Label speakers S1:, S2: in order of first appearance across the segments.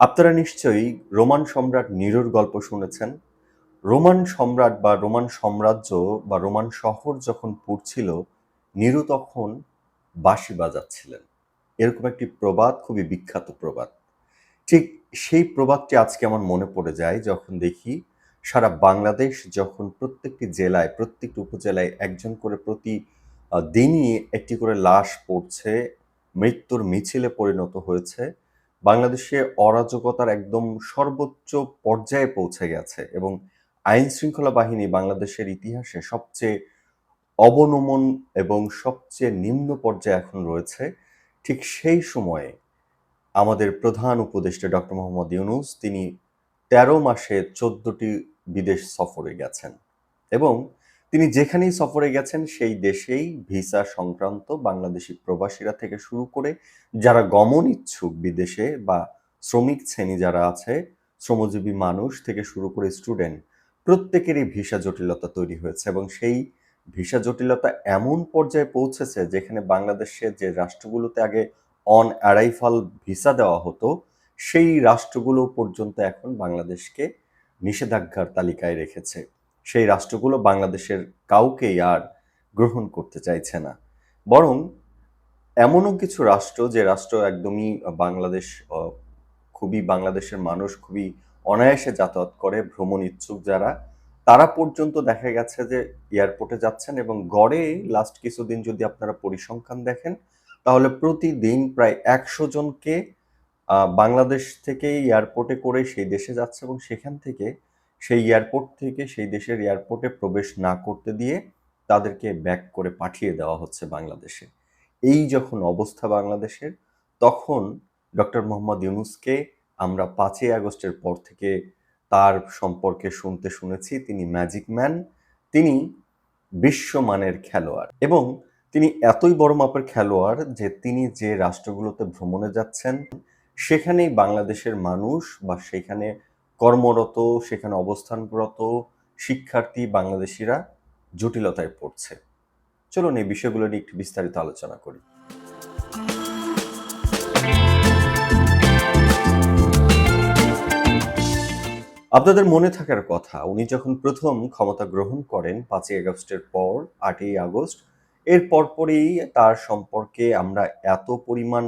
S1: আপনারা নিশ্চয়ই রোমান সম্রাট নিরোর গল্প শুনেছেন। রোমান সম্রাট বা রোমান সাম্রাজ্য বা রোমান শহর যখন পুড়ছিল, নিরু তখন বাঁশি বাজাচ্ছিলেন। এরকম একটি প্রবাদ, খুবই বিখ্যাত প্রবাদ। ঠিক সেই প্রবাদটি আজকে আমার মনে পড়ে যায় যখন দেখি সারা বাংলাদেশ যখন প্রত্যেকটি জেলায়, প্রত্যেকটি উপজেলায় একজন করে প্রতি দিনই একটি করে লাশ পড়ছে, মৃত্যুর মিছিলে পরিণত হয়েছে। বাংলাদেশে অরাজকতার একদম সর্বোচ্চ পর্যায়ে পৌঁছে গেছে এবং আইন শৃঙ্খলা বাহিনী বাংলাদেশের ইতিহাসে সবচেয়ে অবনমন এবং সবচেয়ে নিম্ন পর্যায়ে এখন রয়েছে। ঠিক সেই সময়ে আমাদের প্রধান উপদেষ্টা ডক্টর মোহাম্মদ ইউনুস তিনি তেরো মাসে চোদ্দটি বিদেশ সফরে গেছেন এবং তিনি যেখানেই সফরে গেছেন, সেই দেশেই ভিসা সংক্রান্ত বাংলাদেশি প্রবাসীরা থেকে শুরু করে যারা গমন ইচ্ছুক বিদেশে বা শ্রমিক শ্রেণি যারা আছে, শ্রমজীবী মানুষ থেকে শুরু করে স্টুডেন্ট, প্রত্যেকেরই ভিসা জটিলতা তৈরি হয়েছে এবং সেই ভিসা জটিলতা এমন পর্যায়ে পৌঁছেছে যেখানে বাংলাদেশে যে রাষ্ট্রগুলোতে আগে অন অ্যারাইভাল ভিসা দেওয়া হতো, সেই রাষ্ট্রগুলো পর্যন্ত এখন বাংলাদেশকে নিষেধাজ্ঞার তালিকায় রেখেছে। সেই রাষ্ট্রগুলো বাংলাদেশের কাউকেই আর গ্রহণ করতে চাইছে না। বরং এমনও কিছু রাষ্ট্র, যে রাষ্ট্র একদমই বাংলাদেশ খুবই বাংলাদেশের মানুষ, খুবই অনায়াসে যাতায়াত করে, ভ্রমণ ইচ্ছুক যারা, তারা পর্যন্ত দেখা গেছে যে এয়ারপোর্টে যাচ্ছেন এবং গড়ে লাস্ট কিছুদিন যদি আপনারা পরিসংখ্যান দেখেন, তাহলে প্রতিদিন প্রায় একশো জনকে বাংলাদেশ থেকে এয়ারপোর্টে করে সেই দেশে যাচ্ছে এবং সেখান থেকে সেই এয়ারপোর্ট থেকে সেই দেশের এয়ারপোর্টে প্রবেশ না করতে দিয়ে তাদেরকে ব্যাক করে পাঠিয়ে দেওয়া হচ্ছে বাংলাদেশে। এই যখন অবস্থা বাংলাদেশের, তখন ডক্টর মোহাম্মদ ইউনুসকে আমরা পাঁচই আগস্টের পর থেকে তার সম্পর্কে শুনতে শুনেছি। তিনি ম্যাজিক ম্যান তিনি বিশ্বমানের খেলোয়াড় এবং তিনি এতই বড় মাপের খেলোয়াড় যে তিনি যে রাষ্ট্রগুলোতে ভ্রমণে যাচ্ছেন, সেখানেই বাংলাদেশের মানুষ বা সেখানে কর্মরত, সেখানে অবস্থানরত শিক্ষার্থী বাংলাদেশিরা জটিলতায় পড়ছে। চলুন এই বিষয়গুলো নিয়ে একটু বিস্তারিত আলোচনা করি। আপনাদের মনে থাকার কথা, উনি যখন প্রথম ক্ষমতা গ্রহণ করেন পাঁচই আগস্টের পর, আটই আগস্ট, এর পরপরই তার সম্পর্কে আমরা এত পরিমাণ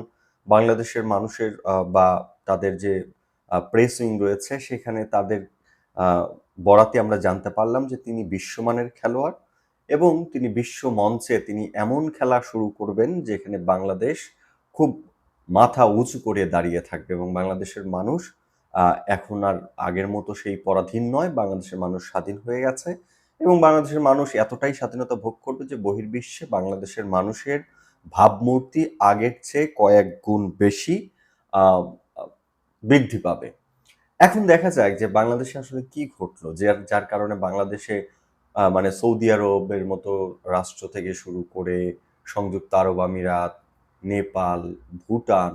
S1: বাংলাদেশের মানুষের বা তাদের যে প্রেস উইং রয়েছে, সেখানে তাদের বরাতে আমরা জানতে পারলাম যে তিনি বিশ্বমানের খেলোয়াড় এবং তিনি বিশ্ব মঞ্চে তিনি এমন খেলা শুরু করবেন যেখানে বাংলাদেশ খুব মাথা উঁচু করে দাঁড়িয়ে থাকবে এবং বাংলাদেশের মানুষ এখন আর আগের মতো সেই পরাধীন নয়, বাংলাদেশের মানুষ স্বাধীন হয়ে গেছে এবং বাংলাদেশের মানুষ এতটাই স্বাধীনতা ভোগ করবে যে বহির্বিশ্বে বাংলাদেশের মানুষের ভাবমূর্তি আগের চেয়ে কয়েক গুণ বেশি বৃদ্ধি পাবে। এখন দেখা যায় যে বাংলাদেশে আসলে কি ঘটলো যার যার কারণে বাংলাদেশে মানে সৌদি আরবের মতো রাষ্ট্র থেকে শুরু করে সংযুক্ত আরব আমিরাত, নেপাল, ভুটান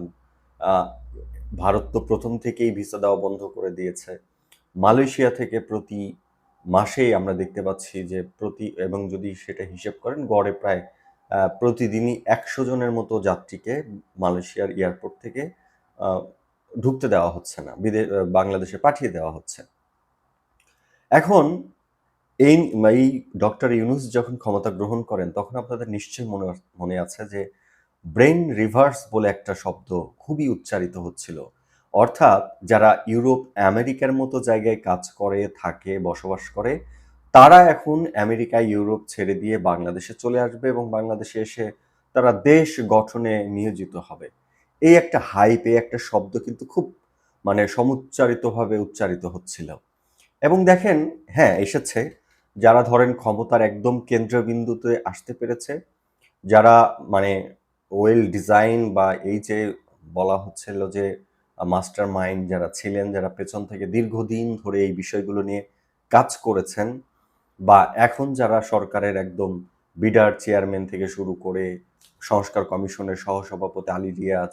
S1: ভারত তো প্রথম থেকেই ভিসা দেওয়া বন্ধ করে দিয়েছে। মালয়েশিয়া থেকে প্রতি মাসেই আমরা দেখতে পাচ্ছি যে প্রতি, এবং যদি সেটা হিসেব করেন, গড়ে প্রায় প্রতিদিনই একশো জনের মতো যাত্রীকে মালয়েশিয়ার এয়ারপোর্ট থেকে ঢুকতে দেওয়া হচ্ছে না বিদে আহ, বাংলাদেশে পাঠিয়ে দেওয়া হচ্ছে। এখন এই এই ডক্টর ইউনুস যখন ক্ষমতা গ্রহণ করেন তখন আপনাদের নিশ্চয়ই মনে মনে আছে যে ব্রেন রিভার্স বলে একটা শব্দ খুবই উচ্চারিত হচ্ছিল। অর্থাৎ যারা ইউরোপ আমেরিকার মতো জায়গায় কাজ করে থাকে বসবাস করে তারা এখন আমেরিকা ইউরোপ ছেড়ে দিয়ে বাংলাদেশে চলে আসবে এবং বাংলাদেশে এসে তারা দেশ গঠনে নিয়োজিত হবে। এই একটা হাইপ এই একটা শব্দ কিন্তু খুব মানে সমুচ্চারিতভাবে উচ্চারিত হচ্ছিল। এবং দেখেন হ্যাঁ এসেছে। যারা ধরেন ক্ষমতার একদম কেন্দ্রবিন্দুতে আসতে পেরেছে, যারা মানে ওয়েল ডিজাইন বা এই যে বলা হচ্ছিল যে মাস্টার মাইন্ড যারা ছিলেন, যারা পেছন থেকে দীর্ঘদিন ধরে এই বিষয়গুলো নিয়ে কাজ করেছেন বা এখন যারা সরকারের একদম বিডার চেয়ারম্যান থেকে শুরু করে সংস্কার কমিশনের সহসভাপতি আলী রিয়াজ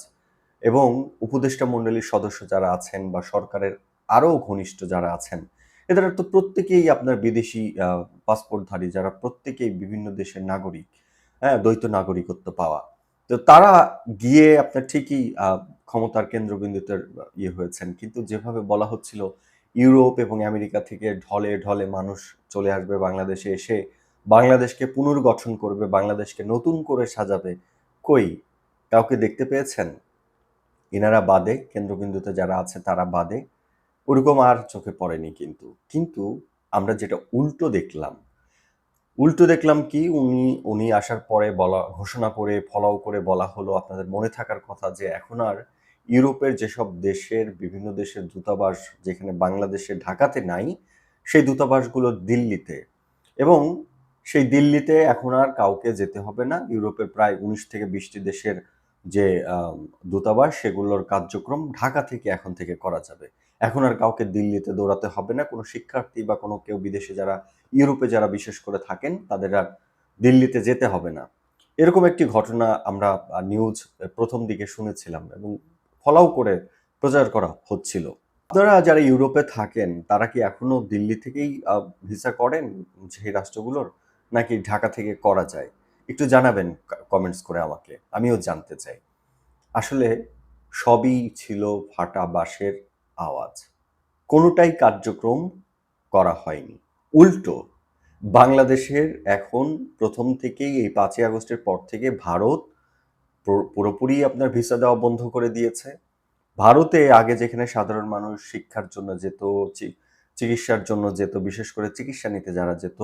S1: এবং উপদেষ্টা মণ্ডলীর সদস্য যারা আছেন বা সরকারের আরও ঘনিষ্ঠ যারা আছেন, এদের তো প্রত্যেকেই আপনার বিদেশি পাসপোর্টধারী, যারা প্রত্যেকেই বিভিন্ন দেশের নাগরিক হ্যাঁ দ্বৈত নাগরিকত্ব পাওয়া। তো তারা গিয়ে আপনার ঠিকই ক্ষমতার কেন্দ্রবিন্দুতে ইয়ে হয়েছেন। কিন্তু যেভাবে বলা হচ্ছিল, ইউরোপ এবং আমেরিকা থেকে ঢলে ঢলে মানুষ চলে আসবে বাংলাদেশে এসে, বাংলাদেশকে পুনর্গঠন করবে, বাংলাদেশকে নতুন করে সাজাবে, কই? কাউকে দেখতে পেয়েছেন? ইনারা বাদে, কেন্দ্রবিন্দুতে যারা আছে তারা বাদে। ওরকম আর চোখে পড়েনি কিন্তু। কিন্তু আমরা যেটা উল্টো দেখলাম উল্টো দেখলাম কি, উনি উনি আসার পরে বলা, ঘোষণা করে, ফলাও করে বলা হলো আপনাদের মনে থাকার কথা যে এখন আর ইউরোপের যেসব দেশের, বিভিন্ন দেশের দূতাবাস যেখানে বাংলাদেশে ঢাকাতে নাই, সেই দূতাবাসগুলো দিল্লিতে। এবং সেই দিল্লিতে এখন আর কাউকে যেতে হবে না। ইউরোপের প্রায় উনিশ থেকে বিশটি দেশের যে দূতাবাস সেগুলোর কার্যক্রম ঢাকা থেকে এখন থেকে করা যাবে। এখন আর কাউকে দিল্লিতে দৌড়াতে হবে না। কোনো শিক্ষার্থী বা কোনো কেউ বিদেশে যারা, ইউরোপে যারা বিশেষ করে থাকেন, তাদের আর দিল্লিতে যেতে হবে না। এরকম একটি ঘটনা আমরা নিউজ প্রথম দিকে শুনেছিলাম এবং ফলাও করে প্রচার করা হচ্ছিল। আপনারা যারা ইউরোপে থাকেন, তারা কি এখনও দিল্লি থেকেই ভিসা করেন সেই রাষ্ট্রগুলোর? নাকি ঢাকা থেকে করা যায়? একটু জানাবেন কমেন্টস করে আমাকে। আমিও জানতে চাই। আসলে সবই ছিল ফাটা বাঁশের আওয়াজ। কোনোটাই কার্যক্রম করা হয়নি। উল্টো, বাংলাদেশের এখন প্রথম থেকেই এই পাঁচই আগস্টের পর থেকে ভারত পুরোপুরি আপনার ভিসা দেওয়া বন্ধ করে দিয়েছে। ভারতে আগে যেখানে সাধারণ মানুষ শিক্ষার জন্য যেত চিকিৎসার জন্য যেত, বিশেষ করে চিকিৎসা নিতে যারা যেত,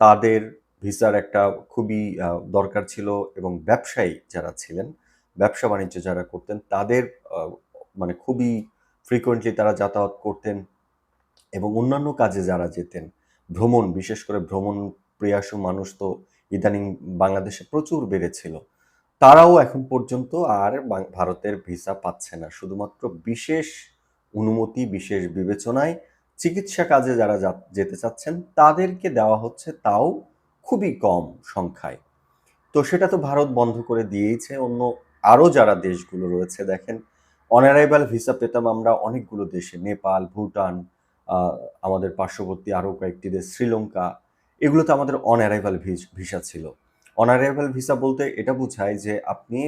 S1: তাদের ভিসার একটা খুবই দরকার ছিল এবং ব্যবসায়ী যারা ছিলেন, ব্যবসা বাণিজ্য যারা করতেন, তাদের মানে খুবই ফ্রিকোয়েন্টলি তারা যাতায়াত করতেন এবং অন্যান্য কাজে যারা যেতেন, ভ্রমণ, বিশেষ করে ভ্রমণ প্রিয়াসু মানুষ তো ইদানিং বাংলাদেশে প্রচুর বেড়েছিল, তারাও এখন পর্যন্ত আর ভারতের ভিসা পাচ্ছে না। শুধুমাত্র বিশেষ অনুমতি, বিশেষ বিবেচনায় চিকিৎসা কাজে যারা যেতে চাচ্ছেন, তাদেরকে দেওয়া হচ্ছে, তাও খুবই কম সংখ্যায়। তো সেটা তো ভারত বন্ধ করে দিয়েইছে। অন্য আরও যারা দেশগুলো রয়েছে, দেখেন অনারাইভাল ভিসা পেতাম আমরা অনেকগুলো দেশে। নেপাল, ভুটান আমাদের পার্শ্ববর্তী আরও কয়েকটি দেশ, শ্রীলঙ্কা, এগুলোতে আমাদের অনঅ্যারাইভাল ভিসা ছিল। অনারাইভাল ভিসা বলতে এটা বোঝায় যে আপনি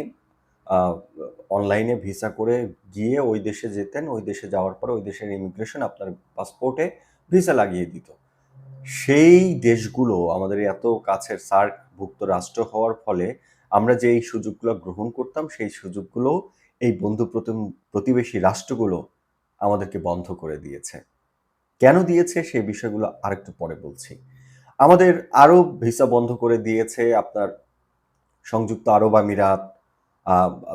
S1: অনলাইনে ভিসা করে গিয়ে ওই দেশে যেতেন, ওই দেশে যাওয়ার পরে ওই দেশের ইমিগ্রেশন আপনার পাসপোর্টে ভিসা লাগিয়ে দিত। সেই দেশগুলো আমাদের এত কাছের সার্কভুক্ত রাষ্ট্র হওয়ার ফলে আমরা যে এই সুযোগগুলো গ্রহণ করতাম, সেই সুযোগগুলো এই বন্ধু প্রতিবেশী রাষ্ট্রগুলো আমাদেরকে বন্ধ করে দিয়েছে। কেন দিয়েছে সেই বিষয়গুলো আরেকটু পরে বলছি। আমাদের আরও ভিসা বন্ধ করে দিয়েছে, আপনার সংযুক্ত আরব আমিরাত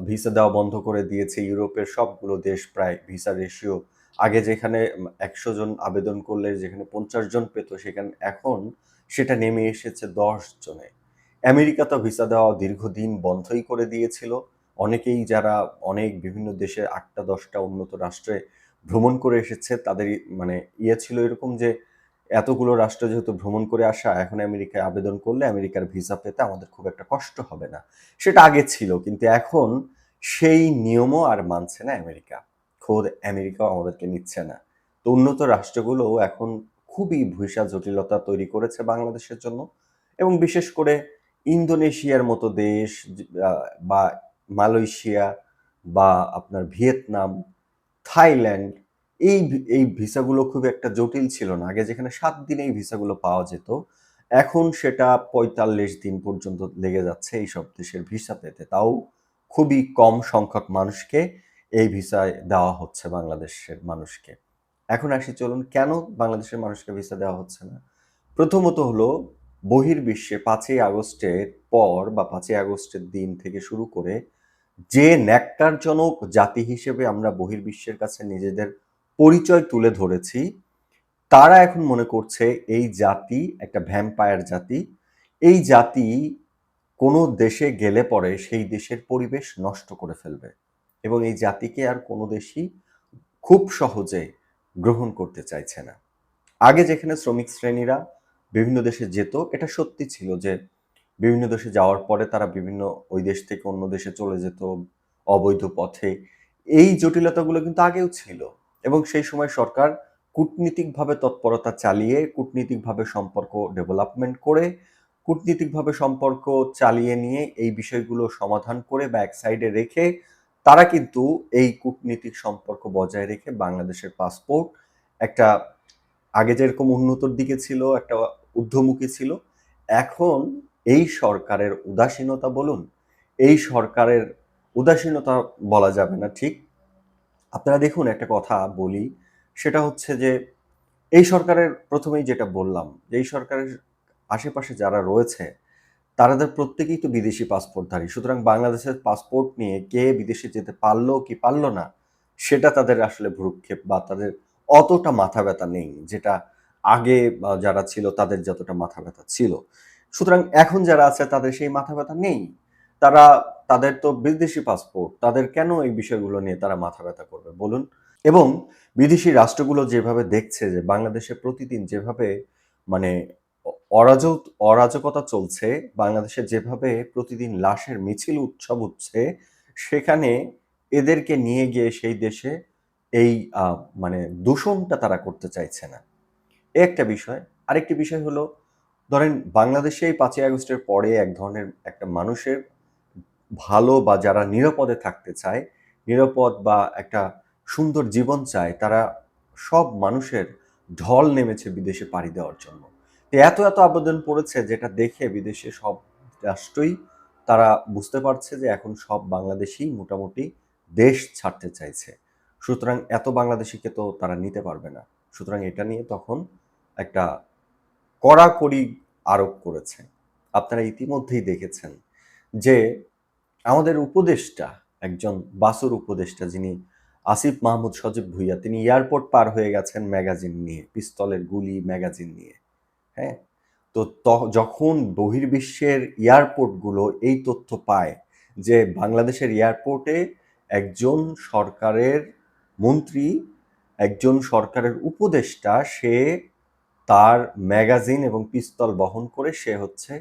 S1: ভিসা দেওয়া বন্ধ করে দিয়েছে, ইউরোপের সবগুলো দেশ প্রায় ভিসা রেশিও আগে যেখানে একশো জন আবেদন করলে যেখানে পঞ্চাশ জন পেত, সেখানে এখন সেটা নেমে এসেছে দশ জনে। আমেরিকা তো ভিসা দেওয়া দীর্ঘদিন বন্ধই করে দিয়েছিল। অনেকেই যারা অনেক বিভিন্ন দেশে আটটা, দশটা উন্নত রাষ্ট্রে ভ্রমণ করে এসেছে তাদের মানে ইয়ে ছিল এরকম যে, এতগুলো রাষ্ট্র যেহেতু ভ্রমণ করে আসা, এখন আমেরিকায় আবেদন করলে আমেরিকার ভিসা পেতে আমাদের খুব একটা কষ্ট হবে না। সেটা আগে ছিল, কিন্তু এখন সেই নিয়মও আর মানছে না আমেরিকা। খোদ আমেরিকাও আমাদেরকে নিচ্ছে না। তো উন্নত রাষ্ট্রগুলো এখন খুবই ভিসা জটিলতা তৈরি করেছে বাংলাদেশের জন্য এবং বিশেষ করে ইন্দোনেশিয়ার মতো দেশ বা মালয়েশিয়া বা আপনার ভিয়েতনাম, থাইল্যান্ড, এই এই ভিসাগুলো খুব একটা জটিল ছিল না। আগে যেখানে সাত দিনে এই ভিসাগুলো পাওয়া যেত, এখন সেটা পঁয়তাল্লিশ দিন পর্যন্ত লেগে যাচ্ছে এই সব দেশের ভিসা পেতে। তাও খুবই কম সংখ্যক মানুষকে এই ভিসায় দেওয়া হচ্ছে বাংলাদেশের মানুষকে। এখন আসি, চলুন কেন বাংলাদেশের মানুষকে ভিসা দেওয়া হচ্ছে না? প্রথমত হলো, বহির্বিশ্বে পাঁচই আগস্টের পর বা পাঁচই আগস্টের দিন থেকে শুরু করে যে ন্যাক্কারজনক জাতি হিসেবে আমরা বহির্বিশ্বের কাছে নিজেদের পরিচয় তুলে ধরেছি, তারা এখন মনে করছে এই জাতি একটা ভ্যাম্পায়ার জাতি। এই জাতি কোনো দেশে গেলে পরে সেই দেশের পরিবেশ নষ্ট করে ফেলবে। এবং এই জাতিকে আর কোনো দেশই খুব সহজে গ্রহণ করতে চাইছে না। আগে যেখানে শ্রমিক শ্রেণীরা বিভিন্ন দেশে যেত, এটা সত্যি ছিল যে বিভিন্ন দেশে যাওয়ার পরে তারা বিভিন্ন ওই দেশ থেকে অন্য দেশে চলে যেত অবৈধ পথে। এই জটিলতাগুলো কিন্তু আগেও ছিল এবং সেই সময় সরকার কূটনীতিকভাবে তৎপরতা চালিয়ে, কূটনীতিকভাবে সম্পর্ক ডেভেলপমেন্ট করে, কূটনীতিকভাবে সম্পর্ক চালিয়ে নিয়ে এই বিষয়গুলো সমাধান করে বা এক সাইডে রেখে তারা কিন্তু এই কূটনীতিক সম্পর্ক বজায় রেখে বাংলাদেশের পাসপোর্ট একটা আগে যেরকম উন্নতর দিকে ছিল, একটা ঊর্ধ্বমুখী ছিল। এখন এই সরকারের উদাসীনতা বলুন, এই সরকারের উদাসীনতা বলা যাবে না ঠিক। আপনারা দেখুন একটা কথা বলি, সেটা হচ্ছে যে এই সরকারের প্রথমেই যেটা বললাম, যে এই সরকারের আশেপাশে যারা রয়েছে তারাদের প্রত্যেকেই তো বিদেশি পাসপোর্টধারী। সুতরাং বাংলাদেশের পাসপোর্ট নিয়ে কে বিদেশে যেতে পারল কি পারল না, সেটা তাদের আসলে ভ্রুক্ষেপ বা তাদের অতটা মাথা ব্যথা নেই, যেটা আগে যারা ছিল তাদের যতটা মাথা ব্যথা ছিল। সুতরাং এখন যারা আছে তাদের সেই মাথা ব্যথা নেই। তারা, তাদের তো বিদেশি পাসপোর্ট, তাদের কেন এই বিষয়গুলো নিয়ে তারা মাথা ব্যথা করবে বলুন? এবং বিদেশি রাষ্ট্রগুলো যেভাবে দেখছে যে বাংলাদেশে প্রতিদিন যেভাবে মানে অরাজক, অরাজকতা চলছে। বাংলাদেশে যেভাবে প্রতিদিন লাশের মিছিল উৎসব হচ্ছে, সেখানে এদেরকে নিয়ে গিয়ে সেই দেশে এই মানে দূষণটা তারা করতে চাইছে না। এ একটা বিষয়। আরেকটি বিষয় হলো, ধরেন বাংলাদেশে এই পাঁচই আগস্টের পরে এক ধরনের একটা মানুষের ভালো বা যারা নিরাপদে থাকতে চায়, নিরাপদ বা একটা সুন্দর জীবন চায়, তারা সব মানুষের ঢল নেমেছে বিদেশে পাড়ি দেওয়ার জন্য। এত এত আবেদন পড়েছে যেটা দেখে বিদেশে সব রাষ্ট্রই, তারা বুঝতে পারছে যে এখন সব বাংলাদেশি মোটামুটি দেশ ছাড়তে চাইছে। সুতরাং এত বাংলাদেশিকে তো তারা নিতে পারবে না। সুতরাং এটা নিয়ে তখন একটা কড়াকড়ি আরোপ করেছে। আপনারা ইতিমধ্যেই দেখেছেন যে আমাদের উপদেষ্টা, একজন বাসুর উপদেষ্টা যিনি আসিফ মাহমুদ সজীব ভুইয়া, তিনি এয়ারপোর্ট পার হয়ে গেছেন ম্যাগাজিন নিয়ে, পিস্তলের গুলি ম্যাগাজিন নিয়ে। হ্যাঁ? তো যখন বহির্বিশ্বের এয়ারপোর্টগুলো এই তথ্য পায় যে বাংলাদেশের এয়ারপোর্টে একজন সরকারের মন্ত্রী, একজন সরকারের উপদেষ্টা, সে তার ম্যাগাজিন এবং পিস্তল বহন করে সে হচ্ছে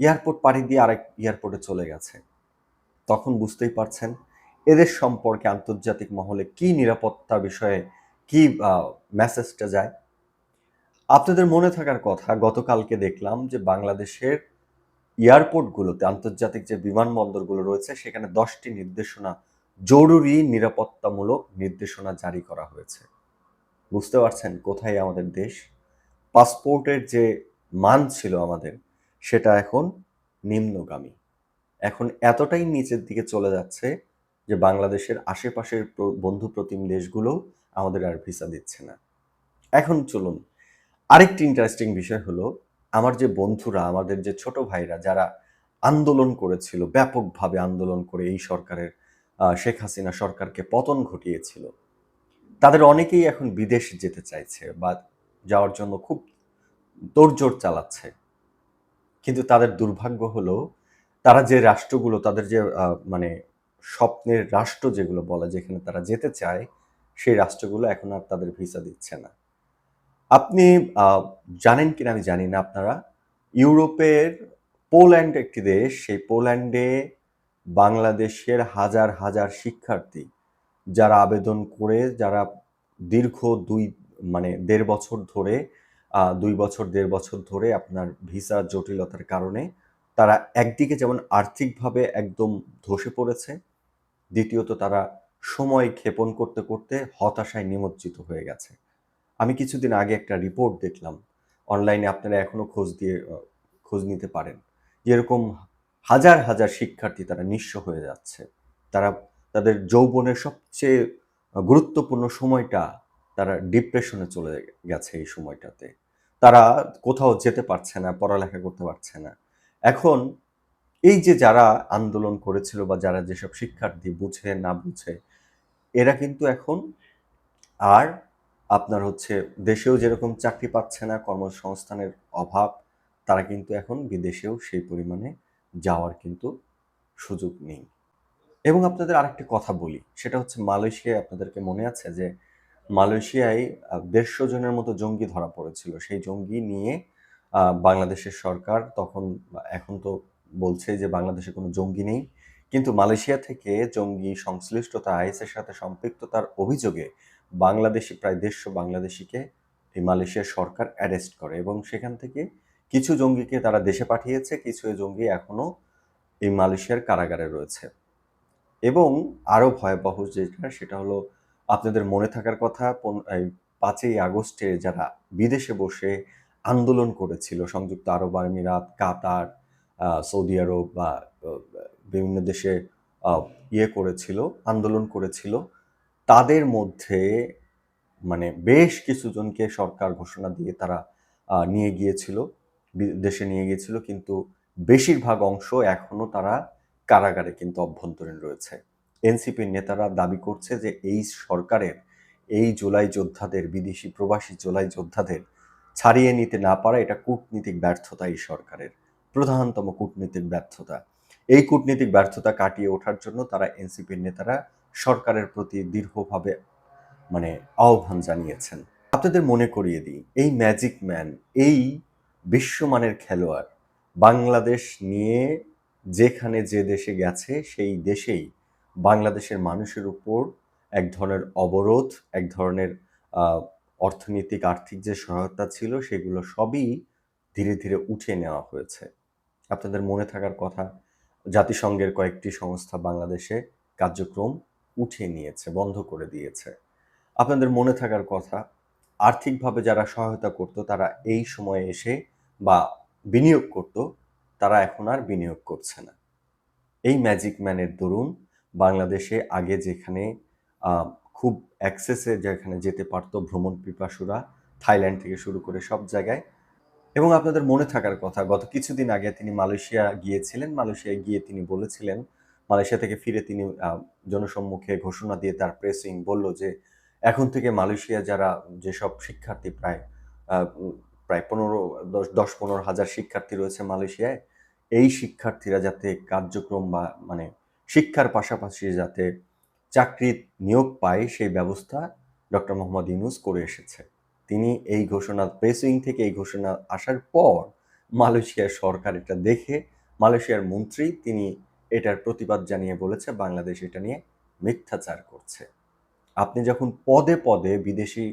S1: এয়ারপোর্ট পাড়ি দিয়ে আরেক এয়ারপোর্টে চলে গেছে। তখন বুঝতেই পারছেন এদের সম্পর্কে আন্তর্জাতিক মহলে কি নিরাপত্তা বিষয়ে কি মেসেজটা যায়। আপনাদের মনে থাকার কথা, গতকালকে দেখলাম যে বাংলাদেশের এয়ারপোর্টগুলোতে, আন্তর্জাতিক যে বিমানবন্দরগুলো রয়েছে, সেখানে দশটি নির্দেশনা, জরুরি নিরাপত্তামূলক নির্দেশনা জারি করা হয়েছে। বুঝতে পারছেন কোথায় আমাদের দেশ? পাসপোর্টের যে মান ছিল আমাদের, সেটা এখন নিম্নগামী। এখন এতটাই নিচের দিকে চলে যাচ্ছে যে বাংলাদেশের আশেপাশের বন্ধু প্রতিম দেশগুলো আমাদের আর ভিসা দিচ্ছে না। এখন চলুন আরেকটি ইন্টারেস্টিং বিষয় হলো, আমার যে বন্ধুরা, আমাদের যে ছোট ভাইরা যারা আন্দোলন করেছিল, ব্যাপকভাবে আন্দোলন করে এই সরকারের শেখ হাসিনা সরকারকে পতন ঘটিয়েছিল, তাদের অনেকেই এখন বিদেশ যেতে চাইছে বা যাওয়ার জন্য খুব তোড়জোড় চালাচ্ছে। কিন্তু তাদের দুর্ভাগ্য হলো, তারা যে রাষ্ট্রগুলো, তাদের যে মানে স্বপ্নের রাষ্ট্র যেগুলো বলে, যেখানে তারা যেতে চায়, সেই রাষ্ট্রগুলো এখন আর তাদের ভিসা দিচ্ছে না। আপনি জানেন কিনা আমি জানি না আপনারা, ইউরোপের পোল্যান্ড একটি দেশ, সেই পোল্যান্ডে বাংলাদেশের হাজার হাজার শিক্ষার্থী যারা আবেদন করে, যারা দীর্ঘ দুই মানে দেড় বছর ধরে দুই বছর, দেড় বছর ধরে আপনার ভিসা জটিলতার কারণে, তারা একদিকে যেমন আর্থিকভাবে একদম ধসে পড়েছে, দ্বিতীয়ত তারা সময় ক্ষেপণ করতে করতে হতাশায় নিমজ্জিত হয়ে গেছে। আমি কিছুদিন আগে একটা রিপোর্ট দেখলাম। অনলাইনে আপনারা এখনও খোঁজ দিয়ে খোঁজ নিতে পারেন। যেরকম হাজার হাজার শিক্ষার্থী তারা নিঃস্ব হয়ে যাচ্ছে। তারা, তাদের যৌবনের সবচেয়ে গুরুত্বপূর্ণ সময়টা তারা ডিপ্রেশনে চলে গেছে এই সময়টাতে। তারা কোথাও যেতে পারছে না, পড়ালেখা করতে পারছে না। এখন এই যে যারা আন্দোলন করেছিল বা যারা যেসব শিক্ষার্থী বুঝে না বুঝে, এরা কিন্তু এখন আর আপনার হচ্ছে দেশেও যেরকম চাকরি পাচ্ছে না, কর্মসংস্থানের অভাব, তারা কিন্তু এখন বিদেশেও সেই পরিমাণে যাওয়ার কিন্তু সুযোগ নেই। এবং আপনাদের আরেকটি কথা বলি, সেটা হচ্ছে মালয়েশিয়ায় আপনাদেরকে মনে আছে যে মালয়েশিয়ায় দেড়শো জনের মতো জঙ্গি ধরা পড়েছিল। সেই জঙ্গি নিয়ে বাংলাদেশের সরকার তখন এখন তো বলছে যে বাংলাদেশে কোনো জঙ্গি নেই। কিন্তু মালয়েশিয়া থেকে জঙ্গি সংশ্লিষ্টতা, আইএসের সাথে সম্পৃক্ততার অভিযোগে বাংলাদেশি, প্রায় দেড়শো বাংলাদেশিকে এই মালয়েশিয়ার সরকার অ্যারেস্ট করে এবং সেখান থেকে কিছু জঙ্গিকে তারা দেশে পাঠিয়েছে, কিছু জঙ্গি এখনও এই মালয়েশিয়ার কারাগারে রয়েছে। এবং আরও ভয়াবহ যেটা, সেটা হলো আপনাদের মনে থাকার কথা পাঁচই আগস্টে যারা বিদেশে বসে আন্দোলন করেছিল, সংযুক্ত আরব আমিরাত, কাতার সৌদি আরব বা বিভিন্ন দেশে ইয়ে করেছিল, আন্দোলন করেছিল তাদের মধ্যে মানে বেশ কিছুজনকে সরকার ঘোষণা দিয়ে তারা নিয়ে গিয়েছিল দেশে নিয়ে গিয়েছিল, কিন্তু বেশিরভাগ অংশ এখনও তারা কারাগারে কিন্তু অভ্যন্তরীণ রয়েছে। এনসিপির নেতারা দাবি করছে যে এই সরকারের, এই জুলাই যোদ্ধাদের, বিদেশি প্রবাসী জুলাই যোদ্ধাদের ছাড়িয়ে নিতে না পারা এটা কূটনীতিক ব্যর্থতা এই সরকারের, প্রধানতম কূটনীতিক ব্যর্থতা। এই কূটনীতিক ব্যর্থতা কাটিয়ে ওঠার জন্য তারা এনসিপির নেতারা সরকারের প্রতি দীর্ঘভাবে মানে আহ্বান জানিয়েছেন। আপনাদের মনে করিয়ে দিই, এই ম্যাজিক ম্যান এই বিশ্বমানের খেলোয়াড় বাংলাদেশ নিয়ে যেখানে যে দেশে গেছে, সেই দেশেই বাংলাদেশের মানুষের উপর এক ধরনের অবরোধ, এক ধরনের অর্থনৈতিক, আর্থিক যে সহায়তা ছিল, সেগুলো সবই ধীরে ধীরে উঠিয়ে নেওয়া হয়েছে। আপনাদের মনে থাকার কথা, জাতিসংঘের কয়েকটি সংস্থা বাংলাদেশে কার্যক্রম উঠিয়ে নিয়েছে, বন্ধ করে দিয়েছে। আপনাদের মনে থাকার কথা, আর্থিকভাবে যারা সহায়তা করত, তারা এই সময়ে এসে বা বিনিয়োগ করত, তারা এখন আর বিনিয়োগ করছে না। এই ম্যাজিক ম্যানের দরুন বাংলাদেশে আগে যেখানে খুব অ্যাক্সেসে যেখানে যেতে পারতো ভ্রমণ পিপাসুরা, থাইল্যান্ড থেকে শুরু করে সব জায়গায়। এবং আপনাদের মনে থাকার কথা, গত কিছুদিন আগে তিনি মালয়েশিয়া গিয়েছিলেন, মালয়েশিয়ায় গিয়ে তিনি বলেছিলেন মালয়েশিয়া থেকে ফিরে তিনি জনসম্মুখে ঘোষণা দিয়ে তার প্রেসিং বলল যে, এখন থেকে মালয়েশিয়া যারা যেসব শিক্ষার্থী প্রায় প্রায় পনেরো, দশ দশ, পনেরো হাজার শিক্ষার্থী রয়েছে মালয়েশিয়ায়, এই শিক্ষার্থীরা যাতে কার্যক্রম বা মানে শিক্ষার পাশাপাশি যাতে চাকরি নিয়োগ পায়, সেই ব্যবস্থা ডক্টর মোহাম্মদ ইউনুস করে এসেছে। তিনি এই ঘোষণা প্রেস থেকে এই ঘোষণা আসার পর মালয়েশিয়ার সরকার এটা দেখে, মালয়েশিয়ার মন্ত্রী তিনি এটার প্রতিবাদ জানিয়ে বলেছে, বাংলাদেশ এটা নিয়ে মিথ্যাচার করছে। আপনি যখন পদে পদে বিদেশি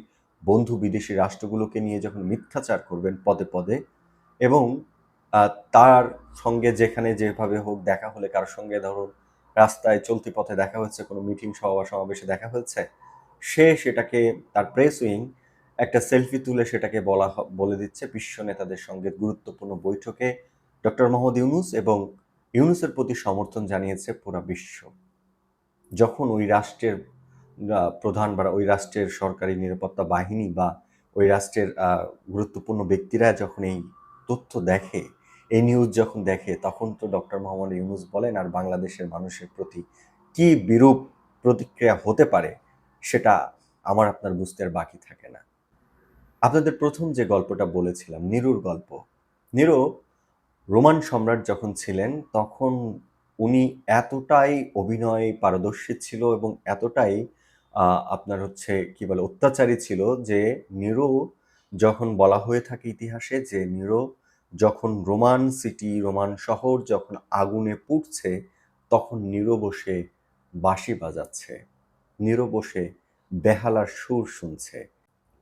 S1: বন্ধু, বিদেশি রাষ্ট্রগুলোকে নিয়ে যখন মিথ্যাচার করবেন পদে পদে এবং তার সঙ্গে যেখানে যেভাবে হোক দেখা হলে কারোর সঙ্গে ধরুন রাস্তায় চলতি পথে দেখা হচ্ছে, কোনো মিটিং সভা সমাবেশে দেখা হচ্ছে, সে সেটাকে, তার প্রেস উইং একটা সেলফি তুলে সেটাকে বলা বলে দিচ্ছে। বিশ্ব নেতাদের সঙ্গে গুরুত্বপূর্ণ বৈঠকে ডক্টর মোহাম্মদ ইউনুস এবং ইউনুসের প্রতি সমর্থন জানিয়েছে পুরা বিশ্ব। যখন ওই রাষ্ট্রের প্রধান বা ওই রাষ্ট্রের সরকারি নিরাপত্তা বাহিনী বা ওই রাষ্ট্রের গুরুত্বপূর্ণ ব্যক্তিরা যখন এই তথ্য দেখে, এই নিউজ যখন দেখে, তখন তো ডক্টর মোহাম্মদ ইউনুস বলেন, আর বাংলাদেশের মানুষের প্রতি কি বিরূপ প্রতিক্রিয়া হতে পারে, সেটা আমার আপনার বুঝতে আর বাকি থাকে না। আপনাদের প্রথম যে গল্পটা বলেছিলাম, নিরুর গল্প। নিরু রোমান সম্রাট যখন ছিলেন, তখন উনি এতটাই অভিনয় পারদর্শী ছিল এবং এতটাই আপনার হচ্ছে কি বলে, অত্যাচারী ছিল যে নিরো যখন বলা হয়ে থাকে ইতিহাসে যে নিরো যখন রোমান সিটি, রোমান শহর যখন আগুনে পুড়ছে, তখন নিরো বসে বাঁশি বাজাচ্ছে, নিরো বসে বেহালার সুর শুনছে।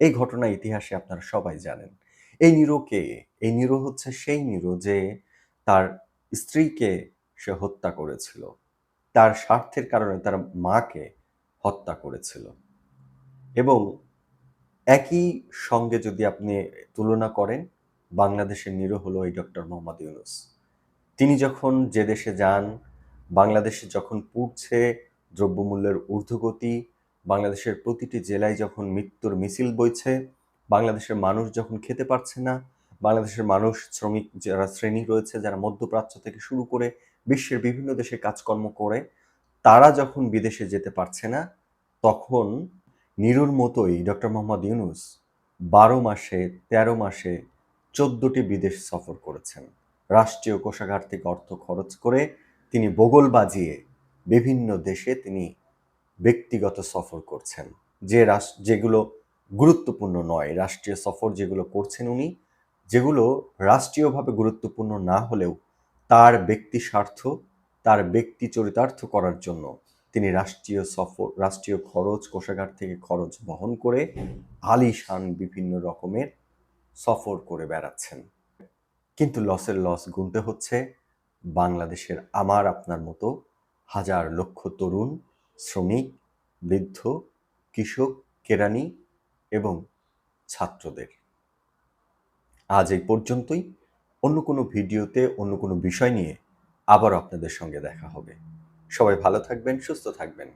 S1: এই ঘটনা ইতিহাসে আপনারা সবাই জানেন। এই নিরোকে এই নিরো হচ্ছে সেই নিরো যে তার স্ত্রীকে সে হত্যা করেছিল। তার স্বার্থের কারণে তার মাকে হত্যা করেছিল। এবং একই সঙ্গে যদি আপনি তুলনা করেন, বাংলাদেশের নিরো হলো এই ডক্টর মোহাম্মদ ইউনুস। তিনি যখন যে দেশে যান, বাংলাদেশে যখন পুড়ছে দ্রব্যমূল্যের ঊর্ধ্বগতি, বাংলাদেশের প্রতিটি জেলায় যখন মৃত্যুর মিছিল বইছে বাংলাদেশের মানুষ যখন খেতে পারছে না, বাংলাদেশের মানুষ শ্রমিক যারা শ্রেণি রয়েছে, যারা মধ্যপ্রাচ্য থেকে শুরু করে বিশ্বের বিভিন্ন দেশে কাজকর্ম করে, তারা যখন বিদেশে যেতে পারছে না, তখন নিরুর মতোই ডক্টর মোহাম্মদ ইউনুস বারো মাসে ১৩ মাসে চোদ্দটি বিদেশ সফর করেছেন। রাষ্ট্রীয় কোষাগার থেকে অর্থ খরচ করে তিনি বগল বাজিয়ে বিভিন্ন দেশে তিনি ব্যক্তিগত সফর করছেন। যে যেগুলো গুরুত্বপূর্ণ নয়, রাষ্ট্রীয় সফর যেগুলো করছেন উনি, যেগুলো রাষ্ট্রীয়ভাবে গুরুত্বপূর্ণ না হলেও তার ব্যক্তি স্বার্থ, তার ব্যক্তি চরিতার্থ করার জন্য তিনি রাষ্ট্রীয় সফর, রাষ্ট্রীয় খরচ, কোষাগার থেকে খরচ বহন করে আলিশান বিভিন্ন রকমের সফর করে বেড়াচ্ছেন। কিন্তু লসের লস গুনতে হচ্ছে বাংলাদেশের আমার আপনার মতো হাজার লক্ষ তরুণ, শ্রমিক, বৃদ্ধ, কৃষক, কেরানি এবং ছাত্রদের। আজ এই পর্যন্তই। অন্য কোনো ভিডিওতে অন্য কোনো বিষয় নিয়ে আবার আপনাদের সঙ্গে দেখা হবে। সবাই ভালো থাকবেন, সুস্থ থাকবেন।